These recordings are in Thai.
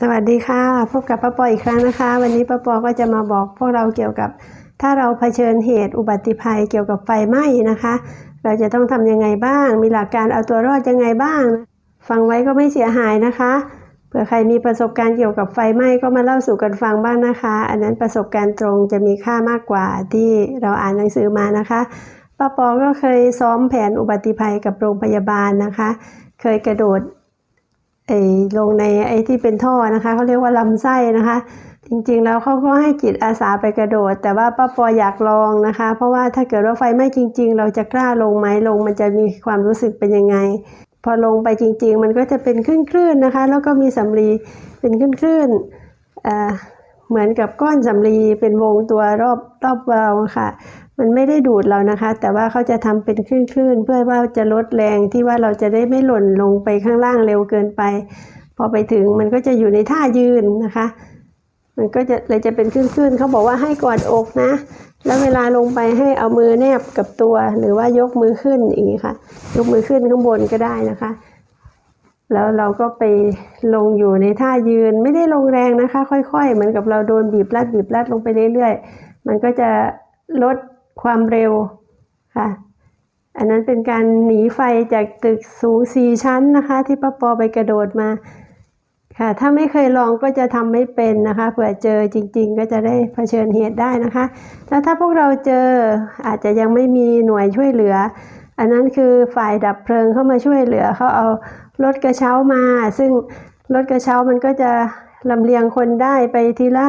สวัสดีค่ะ พบกับป้าปออีกครั้งนะคะ วันนี้ป้าปอก็จะมาบอกพวกเราเกี่ยวกับ ถ้าเราเผชิญเหตุอุบัติภัยเกี่ยวกับไฟไหม้นะคะ เราจะต้องทำยังไงบ้าง มีหลักการเอาตัวรอดยังไงบ้าง ฟังไว้ก็ไม่เสียหายนะคะเผื่อใครมีประสบการณ์เกี่ยวกับไฟไหม้ก็มาเล่าสู่กันฟังบ้างนะคะ อันนั้นประสบการณ์ตรงจะมีค่ามากกว่าที่เราอ่านหนังสือมานะคะป้าปอก็เคยซ้อมแผนอุบัติภัยกับโรงพยาบาลนะคะ เคยกระโดด ไอ้ลงในไอ้ที่เป็นท่อนะคะเขาเรียกว่าลำไส้นะคะ จริงๆแล้วเขาก็ให้จิตอาสาไปกระโดด แต่ว่าป้าปออยากลองนะคะ เพราะว่าถ้าเกิดว่าไฟไหม้จริง ๆ เราจะกล้าลงไหมลงมันจะมีความรู้สึกเป็นยังไง พอลงไปจริง ๆ มันก็จะเป็นคลื่นๆนะคะ แล้วก็มีสำลีเป็นคลื่นๆเเหมือนกับก้อนสำลีเป็นวงตัวรอบรอบเราค่ะ มันไม่ได้ดูดเรานะคะ แต่ว่าเขาจะทำเป็นคลื่นๆเพื่อว่าจะลดแรงที่ว่าเราจะได้ไม่หล่นลงไปข้างล่างเร็วเกินไป พอไปถึงมันก็จะอยู่ในท่ายืนนะคะ มันก็จะเลยจะเป็นคลื่นๆเขาบอกว่าให้กอดอกนะ แล้วเวลาลงไปให้เอามือแนบกับตัว หรือว่ายกมือขึ้นอย่างนี้ค่ะ ยกมือขึ้นข้างบนก็ได้นะคะ แล้วเราก็ไปลงอยู่ในท่ายืนไม่ได้ลงแรงนะคะ ค่อยๆ เหมือนกับเราโดนบีบรัดบีบรัดลงไปเรื่อยๆ มันก็จะลด ความเร็วค่ะอันนั้นเป็นการหนีไฟจากตึกสูงสี่ชั้นนะคะ ที่ป้าปอไปกระโดดมาค่ะ ถ้าไม่เคยลองก็จะทำไม่เป็นนะคะ เผื่อเจอจริง ๆ ก็จะได้เผชิญเหตุได้นะคะ แล้วถ้าพวกเราเจออาจจะยังไม่มีหน่วยช่วยเหลือ อันนั้นคือฝ่ายดับเพลิงเข้ามาช่วยเหลือเขาเอารถกระเช้ามา ซึ่งรถกระเช้ามันก็จะลำเลียงคนได้ไปทีละ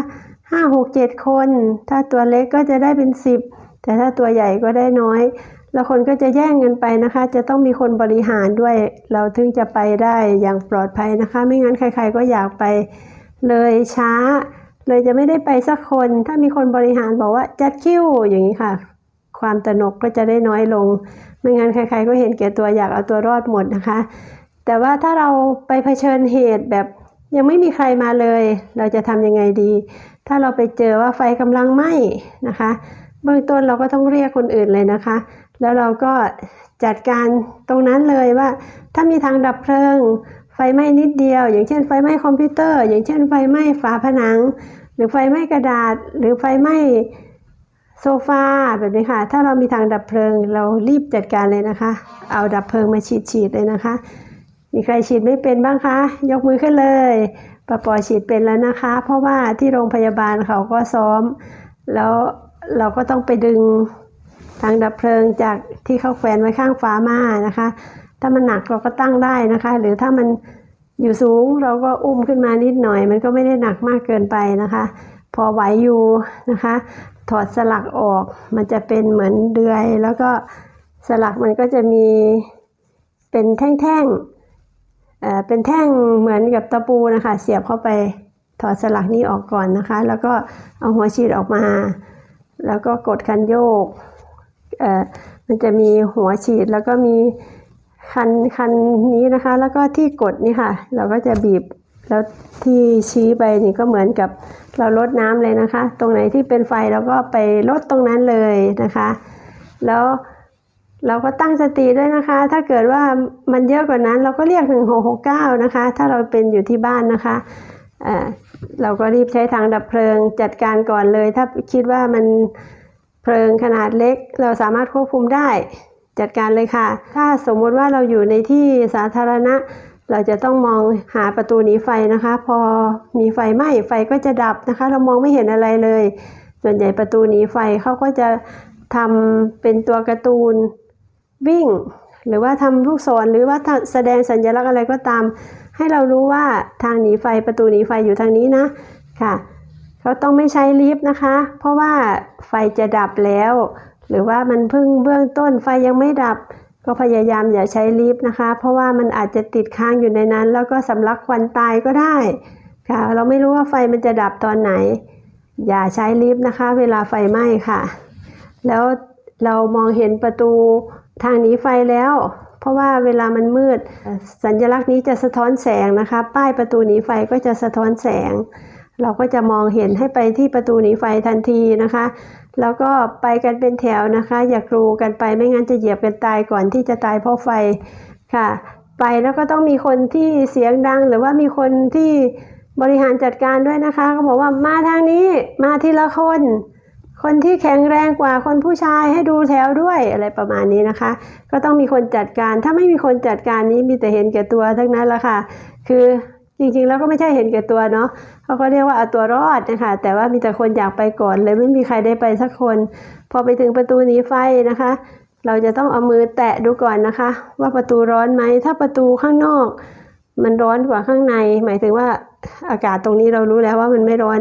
ห้าหกเจ็ดคน ถ้าตัวเล็กก็จะได้เป็นสิบ แต่ถ้าตัวใหญ่ก็ได้น้อย แล้วคนก็จะแย่งกันไปนะคะ จะต้องมีคนบริหารด้วย เราถึงจะไปได้อย่างปลอดภัยนะคะ ไม่งั้นใคร ๆ ก็อยากไปเลยช้า เลยจะไม่ได้ไปสักคน ถ้ามีคนบริหารบอกว่าจัดคิวอย่างนี้ค่ะ ความตนกก็จะได้น้อยลง ไม่งั้นใคร ๆ ก็เห็นแก่ตัวอยากเอาตัวรอดหมดนะคะ แต่ว่าถ้าเราไปเผชิญเหตุแบบยังไม่มีใครมาเลย เราจะทำยังไงดี ถ้าเราไปเจอว่าไฟกำลังไหม้นะคะ เบื้องต้นเราก็ต้องเรียกคนอื่นเลยนะคะ แล้วเราก็จัดการตรงนั้นเลยว่า ถ้ามีทางดับเพลิง ไฟไหม้นิดเดียว อย่างเช่นไฟไหม้คอมพิวเตอร์ อย่างเช่นไฟไหม้ฝาผนัง หรือไฟไหม้กระดาษ หรือไฟไหม้โซฟาแบบนี้ค่ะ ถ้าเรามีทางดับเพลิง เรารีบจัดการเลยนะคะ เอาดับเพลิงมาฉีดฉีดๆเลยนะคะ มีใครฉีดไม่เป็นบ้างคะ ยกมือขึ้นเลยปะปอฉีดเป็นแล้วนะคะ เพราะว่าที่โรงพยาบาลเขาก็ซ้อม แล้ว เราก็ต้องไปดึงทางดับเพลิงจากที่เขาแขวนไว้ข้างฝามานะคะ ถ้ามันหนักเราก็ตั้งได้นะคะ หรือถ้ามันอยู่สูงเราก็อุ้มขึ้นมานิดหน่อย มันก็ไม่ได้หนักมากเกินไปนะคะ พอไหวอยู่นะคะ ถอดสลักออกมันจะเป็นเหมือนเดือย แล้วก็สลักมันก็จะมีเป็นแท่งๆเอ่อเป็นแท่งเหมือนกับตะปูนะคะ เสียบเข้าไปถอดสลักนี้ออกก่อนนะคะ แล้วก็เอาหัวฉีดออกมา แล้วก็กดคันโยกเอ่อมันจะมีหัวฉีดแล้วก็มีคันคันนี้นะคะ แล้วก็ที่กดนี่ค่ะ เราก็จะบีบแล้วที่ชี้ไปนี่ก็เหมือนกับเราลดน้ำเลยนะคะ ตรงไหนที่เป็นไฟเราก็ไปลดตรงนั้นเลยนะคะ แล้วเราก็ตั้งสติด้วยนะคะ ถ้าเกิดว่ามันเยอะกว่านั้นเราก็เรียกหนึ่งหกหกเก้านะคะ ถ้าเราเป็นอยู่ที่บ้านนะคะอ่า เราก็รีบใช้ทางดับเพลิงจัดการก่อนเลย ถ้าคิดว่ามันเพลิงขนาดเล็ก เราสามารถควบคุมได้ จัดการเลยค่ะ ถ้าสมมติว่าเราอยู่ในที่สาธารณะ เราจะต้องมองหาประตูหนีไฟนะคะ พอมีไฟไหม้ไฟก็จะดับนะคะ เรามองไม่เห็นอะไรเลย ส่วนใหญ่ประตูหนีไฟเขาก็จะทำเป็นตัวการ์ตูนวิ่ง หรือว่าทำลูกศรหรือว่าแสดงสัญลักษณ์อะไรก็ตาม ให้เรารู้ว่าทางหนีไฟประตูหนีไฟอยู่ทางนี้นะค่ะเขาต้องไม่ใช้ลิฟต์นะคะ เพราะว่าไฟจะดับแล้ว หรือว่ามันเพิ่งเบื้องต้นไฟยังไม่ดับ ก็พยายามอย่าใช้ลิฟต์นะคะ เพราะว่ามันอาจจะติดค้างอยู่ในนั้น แล้วก็สำลักควันตายก็ได้ค่ะ เราไม่รู้ว่าไฟมันจะดับตอนไหน อย่าใช้ลิฟต์นะคะ เวลาไฟไหม้ค่ะ แล้วเรามองเห็นประตู ทางหนีไฟแล้ว เพราะว่าเวลามันมืด สัญลักษณ์นี้จะสะท้อนแสงนะคะ ป้ายประตูหนีไฟก็จะสะท้อนแสง เราก็จะมองเห็นให้ไปที่ประตูหนีไฟทันทีนะคะแล้วก็ไปกันเป็นแถวนะคะ อย่ากรูกันไปไม่งั้นจะเหยียบกันตายก่อนที่จะตายเพราะไฟค่ะ ไปแล้วก็ต้องมีคนที่เสียงดัง หรือว่ามีคนที่บริหารจัดการด้วยนะคะเขาบอกว่ามาทางนี้มาทีละคน คนที่แข็งแรงกว่าคนผู้ชายให้ดูแถวด้วยอะไรประมาณนี้นะคะ ก็ต้องมีคนจัดการ ถ้าไม่มีคนจัดการนี้มีแต่เห็นแก่ตัวทั้งนั้นละค่ะ คือจริงๆแล้วก็ไม่ใช่เห็นแก่ตัวเนาะเขาก็เรียกว่าเอาตัวรอดนะคะ แต่ว่ามีแต่คนอยากไปก่อนเลยไม่มีใครได้ไปสักคน พอไปถึงประตูหนีไฟนะคะ เราจะต้องเอามือแตะดูก่อนนะคะ ว่าประตูร้อนไหมถ้าประตูข้างนอก มันร้อนกว่าข้างใน หมายถึงว่า อากาศตรงนี้เรารู้แล้วว่ามันไม่ร้อน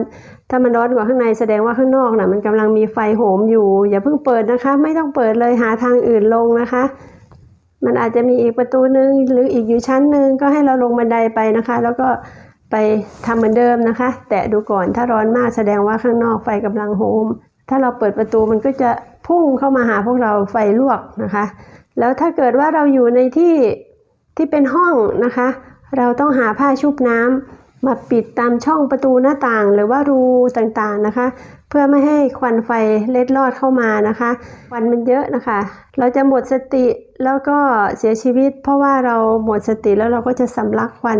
ถ้ามันร้อนกว่าข้างในแสดงว่าข้างนอกน่ะมันกำลังมีไฟโหมอยู่ อย่าเพิ่งเปิดนะคะ ไม่ต้องเปิดเลยหาทางอื่นลงนะคะ มันอาจจะมีอีกประตูนึงหรืออีกอยู่ชั้นหนึ่งก็ให้เราลงบันไดไปนะคะ แล้วก็ไปทำเหมือนเดิมนะคะ แตะดูก่อนถ้าร้อนมากแสดงว่าข้างนอกไฟกำลังโหม ถ้าเราเปิดประตูมันก็จะพุ่งเข้ามาหาพวกเราไฟลวกนะคะ แล้วถ้าเกิดว่าเราอยู่ในที่ที่เป็นห้องนะคะ เราต้องหาผ้าชุบน้ำ มาปิดตามช่องประตูหน้าต่างหรือว่ารูต่างๆนะคะ เพื่อไม่ให้ควันไฟเล็ดลอดเข้ามานะคะควันมันเยอะนะคะ เราจะหมดสติแล้วก็เสียชีวิต เพราะว่าเราหมดสติแล้วเราก็จะสำลักควัน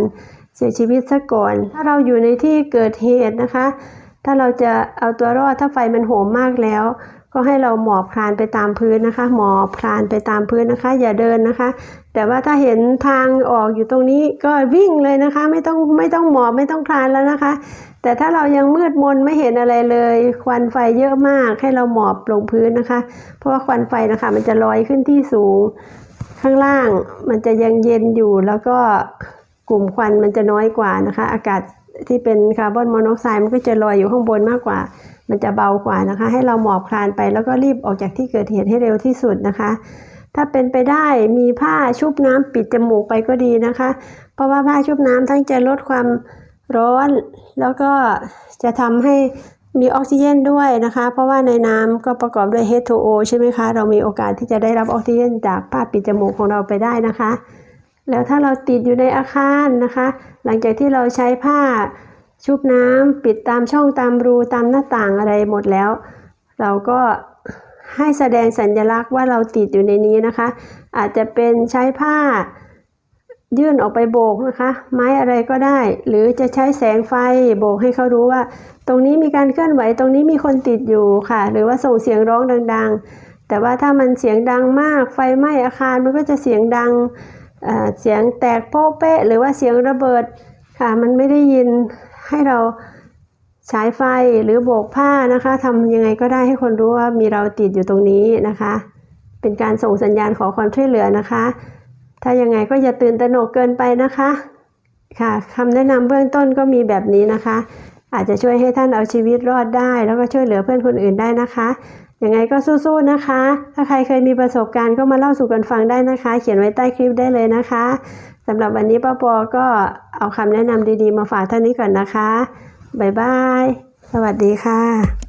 เสียชีวิตซะก่อน ถ้าเราอยู่ในที่เกิดเหตุนะคะ ถ้าเราจะเอาตัวรอดถ้าไฟมันโหมมากแล้ว ก็ให้เราหมอบคลานไปตามพื้นนะคะ หมอบคลานไปตามพื้นนะคะ อย่าเดินนะคะ แต่ว่าถ้าเห็นทางออกอยู่ตรงนี้ก็วิ่งเลยนะคะ ไม่ต้องไม่ต้องหมอบไม่ต้องคลานแล้วนะคะ แต่ถ้าเรายังมืดมนไม่เห็นอะไรเลย ควันไฟเยอะมากให้เราหมอบลงพื้นนะคะ เพราะว่าควันไฟนะคะ มันจะลอยขึ้นที่สูง ข้างล่างมันจะยังเย็นอยู่แล้วก็กลุ่มควันมันจะน้อยกว่านะคะ อากาศที่เป็นคาร์บอนมอนอกไซด์มันก็จะลอยอยู่ข้างบนมากกว่า มันจะเบากว่านะคะ ให้เราหมอบคลานไปแล้วก็รีบออกจากที่เกิดเหตุให้เร็วที่สุดนะคะ ถ้าเป็นไปได้มีผ้าชุบน้ำปิดจมูกไปก็ดีนะคะ เพราะว่าผ้าชุบน้ำทั้งจะลดความร้อน แล้วก็จะทำให้มีออกซิเจนด้วยนะคะ เพราะว่าในน้ำก็ประกอบด้วย H2O ใช่ไหมคะ เรามีโอกาสที่จะได้รับออกซิเจนจากผ้าปิดจมูกของเราไปได้นะคะ แล้วถ้าเราติดอยู่ในอาคารนะคะ หลังจากที่เราใช้ผ้าชุบน้ำปิดตามช่องตามรูตามหน้าต่างอะไรหมดแล้ว เราก็ ให้แสดงสัญลักษณ์ว่าเราติดอยู่ในนี้นะคะ อาจจะเป็นใช้ผ้ายื่นออกไปโบกนะคะ ไม้อะไรก็ได้ หรือจะใช้แสงไฟโบกให้เขารู้ว่า ตรงนี้มีการเคลื่อนไหวตรงนี้มีคนติดอยู่ค่ะ หรือว่าส่งเสียงร้องดัง ๆ แต่ว่าถ้ามันเสียงดังมากไฟไหม้อาคารมันก็จะเสียงดังเอ่อเสียงแตกโป๊ะเป๊ะ หรือว่าเสียงระเบิดค่ะ มันไม่ได้ยินให้เรา ฉายไฟหรือโบกผ้านะคะทำยังไงก็ได้ให้คนรู้ว่ามีเราติดอยู่ตรงนี้นะคะ เป็นการส่งสัญญาณขอความช่วยเหลือนะคะ ถ้ายังไงก็อย่าตื่นตระหนกเกินไปนะคะ ค่ะคำแนะนำเบื้องต้นก็มีแบบนี้นะคะ อาจจะช่วยให้ท่านเอาชีวิตรอดได้ แล้วก็ช่วยเหลือเพื่อนคนอื่นได้นะคะยังไงก็สู้ๆนะคะ ถ้าใครเคยมีประสบการณ์ก็มาเล่าสู่กันฟังได้นะคะ เขียนไว้ใต้คลิปได้เลยนะคะสำหรับวันนี้ป้าปอก็เอาคำแนะนำดีๆ มาฝากท่านนี้ก่อนนะคะ บ๊ายบาย สวัสดีค่ะ